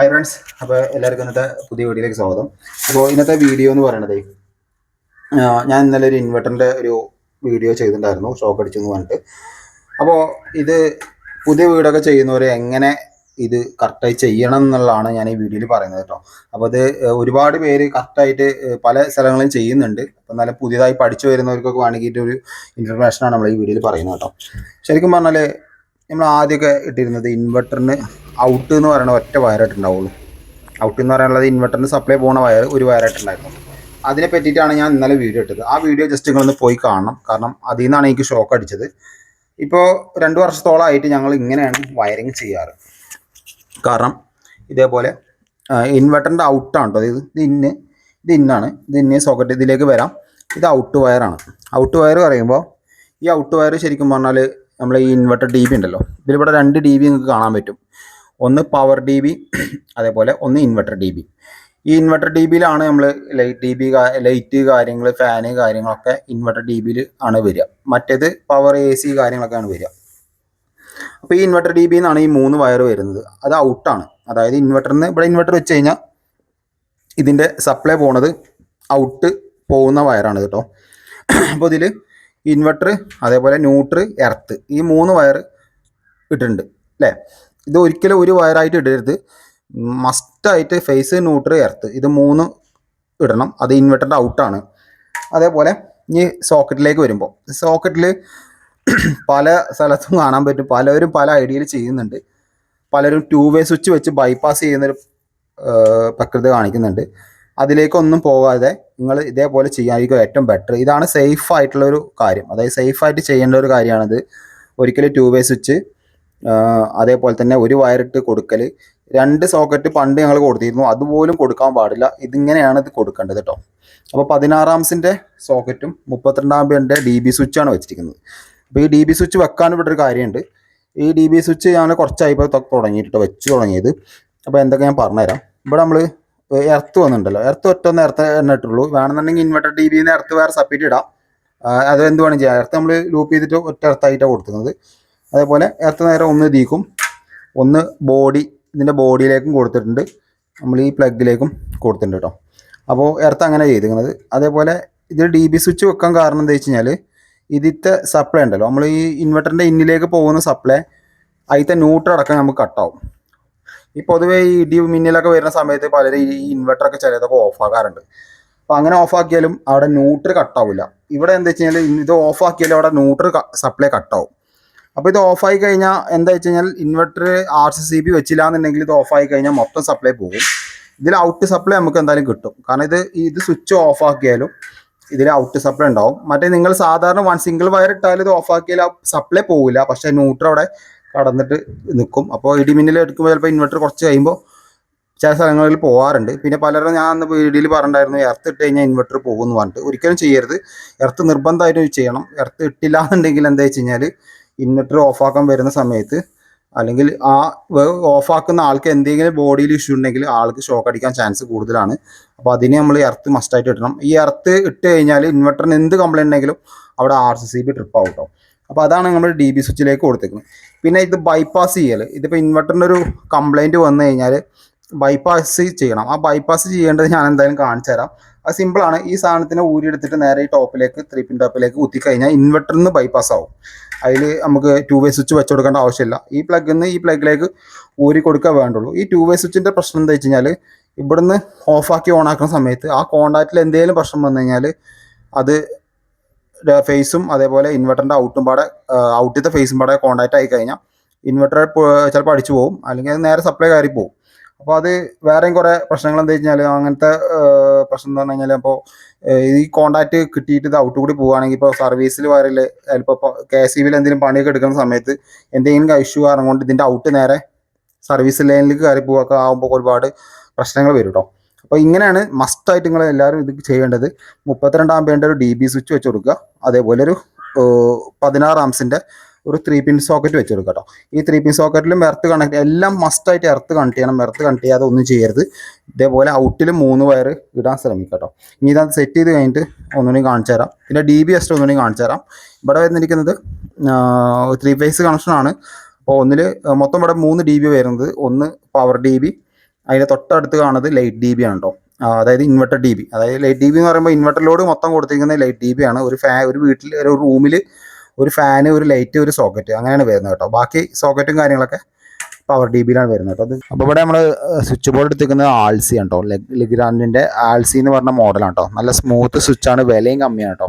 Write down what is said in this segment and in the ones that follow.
Hi friends അപ്പോൾ എല്ലാവർക്കും ഇന്നത്തെ പുതിയ വീഡിയോയിലേക്ക് സ്വാഗതം. അപ്പോൾ ഇന്നത്തെ വീഡിയോ എന്ന് പറയണത് ഞാൻ ഇന്നലെ ഒരു ഇൻവെർട്ടറിന്റെ ഒരു വീഡിയോ ചെയ്തിട്ടുണ്ടായിരുന്നു ഷോക്ക് അടിച്ചു എന്ന് പറഞ്ഞിട്ട്. അപ്പോൾ ഇത് പുതിയ വീടൊക്കെ ചെയ്യുന്നവർ എങ്ങനെ ഇത് കറക്റ്റായി ചെയ്യണം എന്നുള്ളതാണ് ഞാൻ ഈ വീഡിയോയിൽ പറയുന്നത് കേട്ടോ. അപ്പോൾ അത് ഒരുപാട് പേര് കറക്റ്റായിട്ട് പല സ്ഥലങ്ങളിലും ചെയ്യുന്നുണ്ട്. അപ്പോൾ നല്ല പുതിയതായി പഠിച്ചു വരുന്നവർക്കൊക്കെ വേണമെങ്കിൽ ഒരു ഇൻഫർമേഷനാണ് നമ്മൾ ഈ വീഡിയോയിൽ പറയുന്നത് കേട്ടോ. ശരിക്കും പറഞ്ഞാൽ നമ്മൾ ആദ്യമൊക്കെ ഇട്ടിരുന്നത് ഇൻവെർട്ടറിന് ഔട്ട് എന്ന് പറയുന്ന ഒറ്റ വയറായിട്ടുണ്ടാവുള്ളൂ ഔട്ട് എന്ന് പറയാനുള്ളത് ഇൻവെർട്ടറിന് സപ്ലൈ പോകുന്ന വയർ ഒരു വയറായിട്ടുണ്ടായിരുന്നു അതിനെ പറ്റിയിട്ടാണ് ഞാൻ ഇന്നലെ വീഡിയോ ഇട്ടത്. ആ വീഡിയോ ജസ്റ്റ് നിങ്ങളൊന്ന് പോയി കാണണം. കാരണം അതിൽ നിന്നാണ് എനിക്ക് ഷോക്ക് അടിച്ചത്. ഇപ്പോൾ രണ്ട് വർഷത്തോളമായിട്ട് ഞങ്ങൾ ഇങ്ങനെയാണ് വയറിങ് ചെയ്യാറ്. കാരണം ഇതേപോലെ ഇൻവെർട്ടറിന്റെ ഔട്ടാണ് കേട്ടോ ഇത് ഇത് ഇന്ന് ഇത് ഇന്നാണ്. ഇത് ഇന്ന് സോക്കറ്റ് ഇതിലേക്ക് വരാം. ഇത് ഔട്ട് വയറാണ് ഔട്ട് വയർ പറയുമ്പോൾ ഈ ഔട്ട് വയർ ശരിക്കും പറഞ്ഞാൽ നമ്മൾ ഈ ഇൻവെർട്ടർ ഡി ബി ഉണ്ടല്ലോ. ഇതിലിവിടെ രണ്ട് ഡി ബി നിങ്ങൾക്ക് കാണാൻ പറ്റും. ഒന്ന് പവർ ഡി ബി അതേപോലെ ഒന്ന് ഇൻവെർട്ടർ ഡി ബി ഈ ഇൻവെർട്ടർ ഡി ബിയിലാണ് നമ്മൾ ലൈറ്റ് ഡി ബി ലൈറ്റ് കാര്യങ്ങൾ ഫാന് കാര്യങ്ങളൊക്കെ ഇൻവെർട്ടർ ഡി ബിയിൽ ആണ് വരിക. മറ്റേത് പവർ എ സി കാര്യങ്ങളൊക്കെയാണ് വരിക. അപ്പോൾ ഈ ഇൻവെർട്ടർ ഡി ബി എന്നാണ് ഈ മൂന്ന് വയർ വരുന്നത്. അത് ഔട്ടാണ് അതായത് ഇൻവെർട്ടറിന് ഇവിടെ ഇൻവെർട്ടർ വെച്ച് കഴിഞ്ഞാൽ ഇതിന്റെ സപ്ലൈ പോണത് ഔട്ട് പോകുന്ന വയറാണ് കേട്ടോ. അപ്പോൾ ഇതിൽ ഇൻവെർട്ടർ അതേപോലെ ന്യൂട്ര് എർത്ത് ഈ മൂന്ന് വയർ ഇട്ടിട്ടുണ്ട്. അല്ലേ ഇത് ഒരിക്കലും ഒരു വയറായിട്ട് ഇടരുത്. മസ്റ്റായിട്ട് ഫേസ് ന്യൂട്രൽ എർത്ത് ഇത് മൂന്ന് ഇടണം. അത് ഇൻവെർട്ടറിന്റെ ഔട്ടാണ് അതേപോലെ ഇനി സോക്കറ്റിലേക്ക് വരുമ്പോൾ സോക്കറ്റിൽ പല സ്ഥലത്തും കാണാൻ പറ്റും. പലരും പല ഐഡിയയിൽ ചെയ്യുന്നുണ്ട്. പലരും ടൂ വേ സ്വിച്ച് വെച്ച് ബൈപ്പാസ് ചെയ്യുന്നൊരു പ്രകൃതി കാണിക്കുന്നുണ്ട്. അതിലേക്കൊന്നും പോകാതെ നിങ്ങൾ ഇതേപോലെ ചെയ്യാനായിരിക്കും ഏറ്റവും ബെറ്റർ ഇതാണ് സേഫ് ആയിട്ടുള്ള ഒരു കാര്യം. അതായത് സേഫായിട്ട് ചെയ്യേണ്ട ഒരു കാര്യമാണിത്. ഒരിക്കലും ടൂ വേ സ്വിച്ച് അതേപോലെ തന്നെ ഒരു വയറിട്ട് കൊടുക്കൽ രണ്ട് സോക്കറ്റ് പണ്ട് ഞങ്ങൾ കൊടുത്തിരുന്നു. അതുപോലും കൊടുക്കാൻ പാടില്ല. ഇതിങ്ങനെയാണ് ഇത് കൊടുക്കേണ്ടത് കേട്ടോ അപ്പോൾ പതിനാറാംസിന്റെ സോക്കറ്റും മുപ്പത്തിരണ്ടാം ബിന്റെ ഡി ബി സ്വിച്ചാണ് വെച്ചിരിക്കുന്നത്. അപ്പോൾ ഈ ഡി ബി സ്വിച്ച് വെക്കാൻ ഇവിടെ ഒരു കാര്യമുണ്ട് ഈ ഡി ബി സ്വിച്ച് ഞാൻ കുറച്ചായിപ്പോൾ തുടങ്ങിയിട്ട് വെച്ച് തുടങ്ങിയത്. അപ്പോൾ എന്തൊക്കെ ഞാൻ പറഞ്ഞുതരാം. ഇവിടെ നമ്മൾ എർത്ത് വന്നിട്ടുണ്ടല്ലോ. എർത്ത് ഒറ്റ എർത്ത് തന്നെ ഇട്ടുള്ളൂ. വേണമെന്നുണ്ടെങ്കിൽ ഇൻവെർട്ടർ ഡി ബിന്ന് എർത്ത് വേറെ സപ്പീറ്റ് ഇടാം. അത് എന്ത് വേണം ചെയ്യാം. എർത്ത് നമ്മൾ ലൂപ്പ് ചെയ്തിട്ട് ഒറ്റ എർത്തായിട്ടാണ് കൊടുക്കുന്നത്. അതേപോലെ എത്ര നേരം ഒന്ന് തീക്കും ഒന്ന് ബോഡി ഇതിന്റെ ബോഡിയിലേക്കും കൊടുത്തിട്ടുണ്ട്. നമ്മൾ ഈ പ്ലഗിലേക്കും കൊടുത്തിട്ടുണ്ട് കേട്ടോ അപ്പോൾ എർത്ത് അങ്ങനെ ചെയ്തിരിക്കുന്നത്. അതേപോലെ ഇത് ഡി ബി സ്വിച്ച് വെക്കാൻ കാരണം എന്താ വെച്ച് കഴിഞ്ഞാൽ ഇതിത്തെ സപ്ലൈ ഉണ്ടല്ലോ. നമ്മൾ ഈ ഇൻവെർട്ടറിന്റെ ഇന്നിലേക്ക് പോകുന്ന സപ്ലൈ അതിലത്തെ ന്യൂട്രൽ അടക്കം നമുക്ക് കട്ടാവും ഈ പൊതുവേ ഈ ഇടി മിന്നലൊക്കെ വരുന്ന സമയത്ത് പലരും ഈ ഇൻവെർട്ടറൊക്കെ ചിലതൊക്കെ ഓഫാക്കാറുണ്ട് അപ്പോൾ അങ്ങനെ ഓഫാക്കിയാലും അവിടെ ന്യൂട്രൽ കട്ടാവില്ല ഇവിടെ എന്താ വെച്ച് കഴിഞ്ഞാൽ ഇത് ഓഫാക്കിയാലും അവിടെ ന്യൂട്രൽ സപ്ലൈ കട്ടാവും അപ്പോൾ ഇത് ഓഫായി കഴിഞ്ഞാൽ എന്താ വെച്ച് കഴിഞ്ഞാൽ inverter R C C B വെച്ചില്ല എന്നുണ്ടെങ്കിൽ ഇത് ഓഫായി കഴിഞ്ഞാൽ മൊത്തം സപ്ലൈ പോകും. ഇതിൽ ഔട്ട് സപ്ലൈ നമുക്ക് എന്തായാലും കിട്ടും. കാരണം ഇത് ഇത് സ്വിച്ച് ഓഫ് ആക്കിയാലും ഇതിൽ ഔട്ട് സപ്ലൈ ഉണ്ടാവും. മറ്റേ നിങ്ങൾ സാധാരണ വൺ സിംഗിൾ വയർ ഇട്ടാൽ ഇത് ഓഫ് ആക്കിയാൽ സപ്ലൈ പോകില്ല പക്ഷേ ന്യൂട്രൽ അവിടെ കടന്നിട്ട് നിൽക്കും. അപ്പോൾ ഇടിമിന്നൽ എടുക്കുമ്പോൾ ചിലപ്പോൾ ഇൻവെർട്ടർ കുറച്ച് കഴിയുമ്പോൾ ചില സ്ഥലങ്ങളിൽ പോകാറുണ്ട് പിന്നെ പലരും ഞാൻ അന്ന് വീഡിയോയിൽ പറഞ്ഞിട്ടുണ്ടായിരുന്നു എർത്ത് ഇട്ട് കഴിഞ്ഞാൽ ഇൻവെർട്ടർ പോകുമെന്ന് പറഞ്ഞിട്ട്. ഒരിക്കലും ചെയ്യരുത്. എർത്ത് നിർബന്ധമായിട്ട് ചെയ്യണം. എർത്ത് ഇട്ടില്ല എന്നുണ്ടെങ്കിൽ എന്താ വെച്ച് കഴിഞ്ഞാൽ ഇൻവെർട്ടർ ഓഫാക്കാൻ വരുന്ന സമയത്ത് അല്ലെങ്കിൽ ആ ഓഫാക്കുന്ന ആൾക്ക് എന്തെങ്കിലും ബോഡിയിൽ ഇഷ്യൂ ഉണ്ടെങ്കിൽ ആൾക്ക് ഷോക്ക് അടിക്കാൻ ചാൻസ് കൂടുതലാണ്. അപ്പോൾ അതിനെ നമ്മൾ എർത്ത് മസ്റ്റായിട്ട് ഇടണം. ഈ എർത്ത് ഇട്ട് കഴിഞ്ഞാൽ ഇൻവെർട്ടറിന് എന്ത് കംപ്ലൈന്റ് ഉണ്ടെങ്കിലും അവിടെ R C C B trip ആവും അപ്പോൾ അതാണ് നമ്മൾ ഡി ബി സ്വിച്ചിലേക്ക് കൊടുത്തേക്കുന്നത് പിന്നെ ഇത് ബൈപ്പാസ് ചെയ്യൽ ഇതിപ്പോൾ ഇൻവെർട്ടറിന്റെ ഒരു കംപ്ലൈന്റ് വന്നു കഴിഞ്ഞാൽ ബൈപ്പാസ് ചെയ്യണം. ആ ബൈപ്പാസ് ചെയ്യേണ്ടത് ഞാൻ എന്തായാലും കാണിച്ചു തരാം അത് സിമ്പിളാണ് ഈ സാധനത്തിനെ ഊരിയെടുത്തിട്ട് നേരെ ഈ ടോപ്പിലേക്ക് ത്രീ പിൻ ടോപ്പിലേക്ക് കുത്തിക്കഴിഞ്ഞാൽ ഇൻവെർട്ടറിൽ നിന്ന് ബൈപ്പാസ് ആവും. അതിൽ നമുക്ക് ടു വേ സ്വിച്ച് വെച്ച് കൊടുക്കേണ്ട ആവശ്യമില്ല. ഈ പ്ലഗിൽ നിന്ന് ഈ പ്ലഗിലേക്ക് ഊരി കൊടുക്കുക വേണ്ടുള്ളൂ. ഈ ടു വേ സ്വിച്ചിന്റെ പ്രശ്നം എന്താ വെച്ച് കഴിഞ്ഞാൽ ഇവിടുന്ന് ഓഫാക്കി ഓണാക്കുന്ന സമയത്ത് ആ കോണ്ടാക്റ്റിൽ എന്തെങ്കിലും പ്രശ്നം വന്നു കഴിഞ്ഞാൽ അത് ഫേസും അതേപോലെ ഇൻവെർട്ടറിന്റെ ഔട്ടും പാടെ ഔട്ടിത്തെ ഫേസും പാടെ കോണ്ടാക്റ്റ് ആയി കഴിഞ്ഞാൽ ഇൻവെർട്ടർ ചിലപ്പോൾ അടിച്ചു പോകും അല്ലെങ്കിൽ അത് നേരെ സപ്ലൈ കയറി പോകും അപ്പോൾ അത് വേറെയും കുറേ പ്രശ്നങ്ങൾ എന്താ വെച്ച് കഴിഞ്ഞാൽ അങ്ങനത്തെ പ്രശ്നം എന്ന് പറഞ്ഞു കഴിഞ്ഞാൽ അപ്പോൾ ഈ കോണ്ടാക്ട് കിട്ടിയിട്ട് ഇത് ഔട്ട് കൂടി പോവുകയാണെങ്കിൽ ഇപ്പോൾ സർവീസിൽ വരൽ ചിലപ്പോൾ കെ എസ് സി ബിയിൽ എന്തെങ്കിലും പണിയൊക്കെ എടുക്കുന്ന സമയത്ത് എന്തെങ്കിലും ഇഷ്യൂ കാരണം കൊണ്ട് ഇതിന്റെ ഔട്ട് നേരെ സർവീസ് ലൈനിലേക്ക് കയറി പോവുക ആകുമ്പോൾ ഒരുപാട് പ്രശ്നങ്ങൾ വരും കേട്ടോ അപ്പോൾ ഇങ്ങനെയാണ് മസ്റ്റായിട്ട് നിങ്ങൾ എല്ലാവരും ഇത് ചെയ്യേണ്ടത്. മുപ്പത്തിരണ്ട് ആമ്പേന്റെ ഒരു ഡി ബി സ്വിച്ച് വെച്ച് കൊടുക്കുക. അതേപോലെ ഒരു പതിനാറ് ആംസിന്റെ ഒരു ത്രീ പിൻ സോക്കറ്റ് വെച്ച് കേട്ടോ ഈ ത്രീ പിൻ സോക്കറ്റിലും എർത്ത് കണക്ട് എല്ലാം മസ്റ്റായിട്ട് എർത്ത് കണക്ട് ചെയ്യണം. എർത്ത് കണക്ട് ചെയ്യാതെ ഒന്നും ചെയ്യരുത്. ഇതേപോലെ ഔട്ടിൽ മൂന്ന് വയർ ഇടാൻ ശ്രമിക്കുക കേട്ടോ ഇനി ഇതത് സെറ്റ് ചെയ്ത് കഴിഞ്ഞിട്ട് ഒന്നുകൂടി കാണിച്ചു തരാം. പിന്നെ ഡി ബി എസ്റ്റ് ഒന്നുകൂടി കാണിച്ചു തരാം. ഇവിടെ വരുന്നിരിക്കുന്നത് ത്രീ ഫേസ് കണക്ഷനാണ് അപ്പോൾ ഒന്നിൽ മൊത്തം ഇവിടെ മൂന്ന് ഡി ബി വരുന്നത്. ഒന്ന് പവർ ഡി ബി അതിന്റെ തൊട്ടടുത്ത് കാണുന്നത് ലൈറ്റ് ഡി ബി ആണ് കേട്ടോ അതായത് ഇൻവെർട്ടർ ഡി ബി അതായത് ലൈറ്റ് ഡി ബി എന്ന് പറയുമ്പോൾ ഇൻവെർട്ടറിലോട് മൊത്തം കൊടുത്തിരിക്കുന്നത് ലൈറ്റ് ഡി ബി ആണ്. ഒരു ഫാ ഒരു വീട്ടിൽ ഒരു റൂമിൽ ഒരു ഫാന് ഒരു ലൈറ്റ് ഒരു സോക്കറ്റ് അങ്ങനെയാണ് വരുന്നത് കേട്ടോ. ബാക്കി സോക്കറ്റും കാര്യങ്ങളൊക്കെ പവർ ഡി ബിയിലാണ് വരുന്നത് കേട്ടോ. അത് അപ്പോൾ ഇവിടെ നമ്മൾ സ്വിച്ച് ബോർഡ് എടുത്തിരിക്കുന്നത് ആൾസി ആണ് ലെഗ്രാൻഡിന്റെ ആൾസി എന്ന് പറഞ്ഞ മോഡലാണ് കേട്ടോ. നല്ല സ്മൂത്ത് സ്വിച്ച് ആണ് വിലയും കമ്മിയാണ് കേട്ടോ.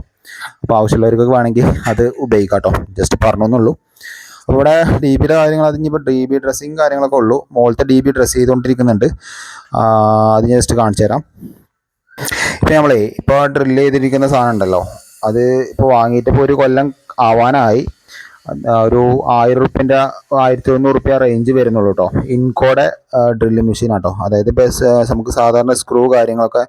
അപ്പോൾ ആവശ്യമുള്ളവർക്കൊക്കെ വേണമെങ്കിൽ അത് ഉപയോഗിക്കാം കേട്ടോ. ജസ്റ്റ് പറഞ്ഞൊന്നുള്ളൂ. അപ്പോൾ ഇവിടെ ഡി ബിയുടെ കാര്യങ്ങൾ അത് ഇപ്പോൾ ഡി ബി ഡ്രസ്സിങ് കാര്യങ്ങളൊക്കെ ഉള്ളൂ. മുകളിലത്തെ ഡി ബി ഡ്രസ്സ് ചെയ്തുകൊണ്ടിരിക്കുന്നുണ്ട്. അത് ജസ്റ്റ് കാണിച്ചു തരാം. ഇപ്പം നമ്മളേ ഇപ്പോൾ ഡ്രില്ല് ചെയ്തിരിക്കുന്ന സാധനം ഉണ്ടല്ലോ. അത് ഇപ്പോൾ വാങ്ങിയിട്ട് ഇപ്പോൾ ഒരു കൊല്ലം ആവാനായി. ഒരു ആയിരം റുപ്യന്റെ ആയിരത്തി തൊണ്ണൂറ് റുപ്യ റേഞ്ച് വരുന്നുള്ളൂ കേട്ടോ ഇൻകോടെ ഡ്രില്ലിംഗ് മെഷീൻ ആട്ടോ അതായത് നമുക്ക് സാധാരണ സ്ക്രൂ കാര്യങ്ങളൊക്കെ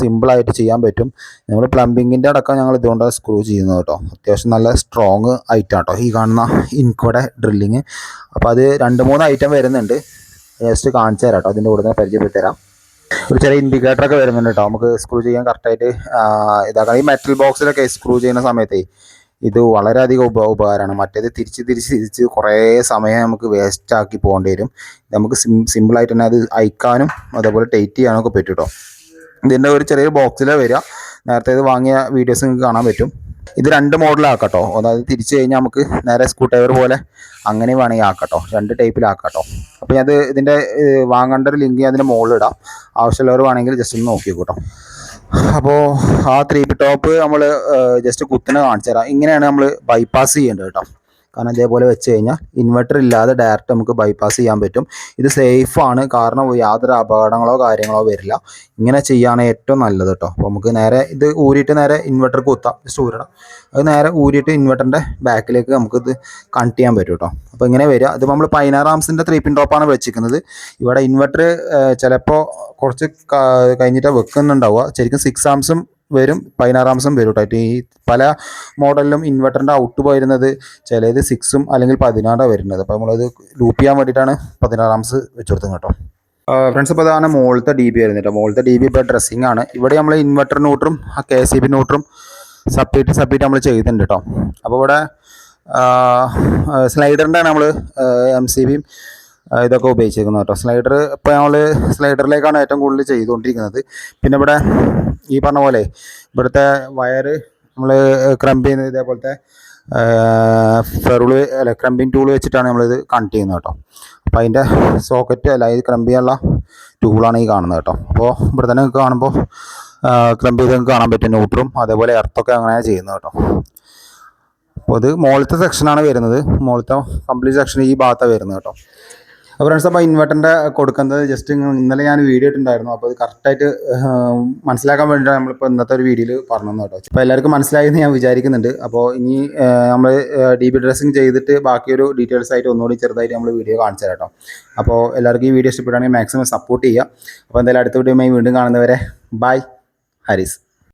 സിമ്പിളായിട്ട് ചെയ്യാൻ പറ്റും. നമ്മൾ പ്ലംബിങ്ങിന്റെ അടക്കം ഞങ്ങൾ ഇതുകൊണ്ട് സ്ക്രൂ ചെയ്യുന്നത് കേട്ടോ അത്യാവശ്യം നല്ല സ്ട്രോങ് ഐറ്റം ആട്ടോ ഈ കാണുന്ന ഇൻകോടെ ഡ്രില്ലിങ് അപ്പോൾ അത് രണ്ട് മൂന്ന് ഐറ്റം വരുന്നുണ്ട്. ജസ്റ്റ് കാണിച്ചു തരാം കേട്ടോ അതിന്റെ കൂടെ തന്നെ പരിചയപ്പെടുത്തി തരാം ഒരു ചെറിയ ഇൻഡിക്കേറ്ററൊക്കെ വരുന്നുണ്ട് കേട്ടോ നമുക്ക് സ്ക്രൂ ചെയ്യാൻ കറക്റ്റായിട്ട് ഇതാക്കാം ഈ മെറ്റൽ ബോക്സിലൊക്കെ സ്ക്രൂ ചെയ്യുന്ന സമയത്തേ ഇത് വളരെയധികം ഉപ ഉപകാരമാണ്. മറ്റേത് തിരിച്ച് തിരിച്ച് തിരിച്ച് കുറേ സമയം നമുക്ക് വേസ്റ്റ് ആക്കി പോകേണ്ടി വരും. നമുക്ക് സിം സിമ്പിളായിട്ട് തന്നെ അത് അയക്കാനും അതേപോലെ ടൈറ്റ് ഒക്കെ പറ്റും കേട്ടോ ഇതിന്റെ ഒരു ചെറിയൊരു ബോക്സിലാണ് വരിക. നേരത്തെ ഇത് വാങ്ങിയ വീഡിയോസ് നിങ്ങൾക്ക് കാണാൻ പറ്റും. ഇത് രണ്ട് മോഡലാക്കട്ടോ കേട്ടോ അതായത് തിരിച്ചു കഴിഞ്ഞാൽ നമുക്ക് നേരെ സ്ക്രൂ ഡ്രൈവർ പോലെ അങ്ങനെ വേണമെങ്കിൽ ആക്കട്ടോ. രണ്ട് ടൈപ്പിലാക്കട്ടോ കേട്ടോ അപ്പോൾ ഞാൻ ഇതിന്റെ വാങ്ങേണ്ട ഒരു ലിങ്ക് ഞാൻ അതിന്റെ മുകളിൽ ഇടാം. ആവശ്യമുള്ളവർ വേണമെങ്കിൽ ജസ്റ്റ് ഒന്ന് നോക്കി കേട്ടോ അപ്പോൾ ആ ത്രീ ടോപ്പ് നമ്മൾ ജസ്റ്റ് കുത്തിനെ കാണിച്ചു തരാം ഇങ്ങനെയാണ് നമ്മൾ ബൈപ്പാസ് ചെയ്യേണ്ടത് കേട്ടോ. കാരണം ഇതേപോലെ വെച്ച് കഴിഞ്ഞാൽ ഇൻവെർട്ടർ ഇല്ലാതെ ഡയറക്റ്റ് നമുക്ക് ബൈപ്പാസ് ചെയ്യാൻ പറ്റും. ഇത് സേഫാണ് കാരണം യാതൊരു അപകടങ്ങളോ കാര്യങ്ങളോ വരില്ല. ഇങ്ങനെ ചെയ്യാണ് ഏറ്റവും നല്ലത് കേട്ടോ അപ്പോൾ നമുക്ക് നേരെ ഇത് ഊരിയിട്ട് നേരെ ഇൻവെർട്ടർ കുത്താം. ജസ്റ്റ് ഊരിടാം അത് നേരെ ഊരിയിട്ട് ഇൻവെർട്ടറിന്റെ ബാക്കിലേക്ക് നമുക്ക് ഇത് കണക്ട് ചെയ്യാൻ പറ്റും കേട്ടോ അപ്പോൾ ഇങ്ങനെ വരിക. ഇത് നമ്മൾ പതിനാറ് ആംസിന്റെ ത്രീ പിൻ ടോപ്പാണ് വെച്ചിരിക്കുന്നത്. ഇവിടെ ഇൻവെർട്ടർ ചിലപ്പോൾ കുറച്ച് കഴിഞ്ഞിട്ട് വെക്കുന്നുണ്ടാവുക. ശരിക്കും സിക്സ് ആംസും വരും പതിനാറ് ആംസും വരും കേട്ടോ ഈ പല മോഡലിലും ഇൻവെർട്ടറിന്റെ ഔട്ട് പോയിരുന്നത് ചിലത് സിക്സും അല്ലെങ്കിൽ പതിനാറാണ് വരുന്നത്. അപ്പോൾ നമ്മളത് ലൂപ്പ് ചെയ്യാൻ വേണ്ടിയിട്ടാണ് പതിനാറ് ആംസ് വെച്ച് കൊടുത്തത് കേട്ടോ. ഫ്രണ്ട്സ് ഇപ്പോൾ അതാണ് മുകളിലത്തെ ഡി ബി വരുന്നത് കേട്ടോ മുകളിലത്തെ ഡി ബി ഇപ്പോൾ ഡ്രസ്സിംഗ് ആണ്. ഇവിടെ നമ്മൾ ഇൻവെർട്ടർ ന്യൂട്രും ആ കെ സി ബി ന്യൂട്രും സപ്പറേറ്റ് സപ്പറേറ്റ് നമ്മൾ ചെയ്തിട്ടുണ്ട് കേട്ടോ അപ്പോൾ ഇവിടെ സ്ലൈഡറിന്റെ നമ്മൾ എം സി ബിയും ഇതൊക്കെ ഉപയോഗിച്ചിരിക്കുന്നത് കേട്ടോ സ്ലൈഡർ ഇപ്പോൾ നമ്മൾ സ്ലൈഡറിലേക്കാണ് ഏറ്റവും കൂടുതൽ ചെയ്തുകൊണ്ടിരിക്കുന്നത്. പിന്നെ ഇവിടെ ഈ പറഞ്ഞ പോലെ ഇവിടുത്തെ വയറ് നമ്മൾ ചെയ്യുന്നത് ഇതേപോലത്തെ ഫെറുൾ അല്ല ക്രംപിങ് ടൂൾ വെച്ചിട്ടാണ് നമ്മളിത് കണക്ട് ചെയ്യുന്നത് കേട്ടോ. അപ്പോൾ അതിന്റെ സോക്കറ്റ് അല്ല ഇത് ക്രംപ് ചെയ്യാനുള്ള ടൂളാണ് ഈ കാണുന്നത് കേട്ടോ. അപ്പോൾ ഇവിടെ തന്നെ നിങ്ങൾക്ക് കാണുമ്പോൾ ക്രംപ് ചെയ്ത് നിങ്ങൾക്ക് കാണാൻ പറ്റും ന്യൂട്രും അതേപോലെ എർത്തൊക്കെ അങ്ങനെ ചെയ്യുന്നത് കേട്ടോ. അപ്പോൾ ഇത് മുകളിലത്തെ സെക്ഷനാണ് വരുന്നത്. മുകളിലത്തെ കംപ്ലീറ്റ് സെക്ഷൻ ഈ ഭാഗത്താണ് വരുന്നത് കേട്ടോ. അപ്പോൾ ഫ്രണ്ട്സ് അപ്പോൾ ഇൻവെർട്ടറിന്റെ കൊടുക്കുന്നത് ജസ്റ്റ് ഇന്നലെ ഞാൻ വീഡിയോ ഇട്ടുണ്ടായിരുന്നു അപ്പോൾ അത് കറക്റ്റായിട്ട് മനസ്സിലാക്കാൻ വേണ്ടിയിട്ടാണ് നമ്മളിപ്പോൾ ഇന്നത്തെ ഒരു വീഡിയോയിൽ പറഞ്ഞു കേട്ടോ. അപ്പോൾ എല്ലാവർക്കും മനസ്സിലായി എന്ന് ഞാൻ വിചാരിക്കുന്നുണ്ട്. അപ്പോൾ ഇനി നമ്മൾ ഡി ബി ഡ്രസ്സിങ് ചെയ്തിട്ട് ബാക്കിയൊരു ഡീറ്റെയിൽസ് ആയിട്ട് ഒന്നുകൂടി ചെറുതായിട്ട് നമ്മൾ വീഡിയോ കാണിച്ചു കേട്ടോ. അപ്പോൾ എല്ലാവർക്കും ഈ വീഡിയോ ഇഷ്ടപ്പെടുകയാണെങ്കിൽ മാക്സിമം സപ്പോർട്ട് ചെയ്യുക. അപ്പോൾ എന്തായാലും അടുത്ത വീഡിയോയുമായി വീണ്ടും കാണുന്നവരെ ബൈ ഹരീസ്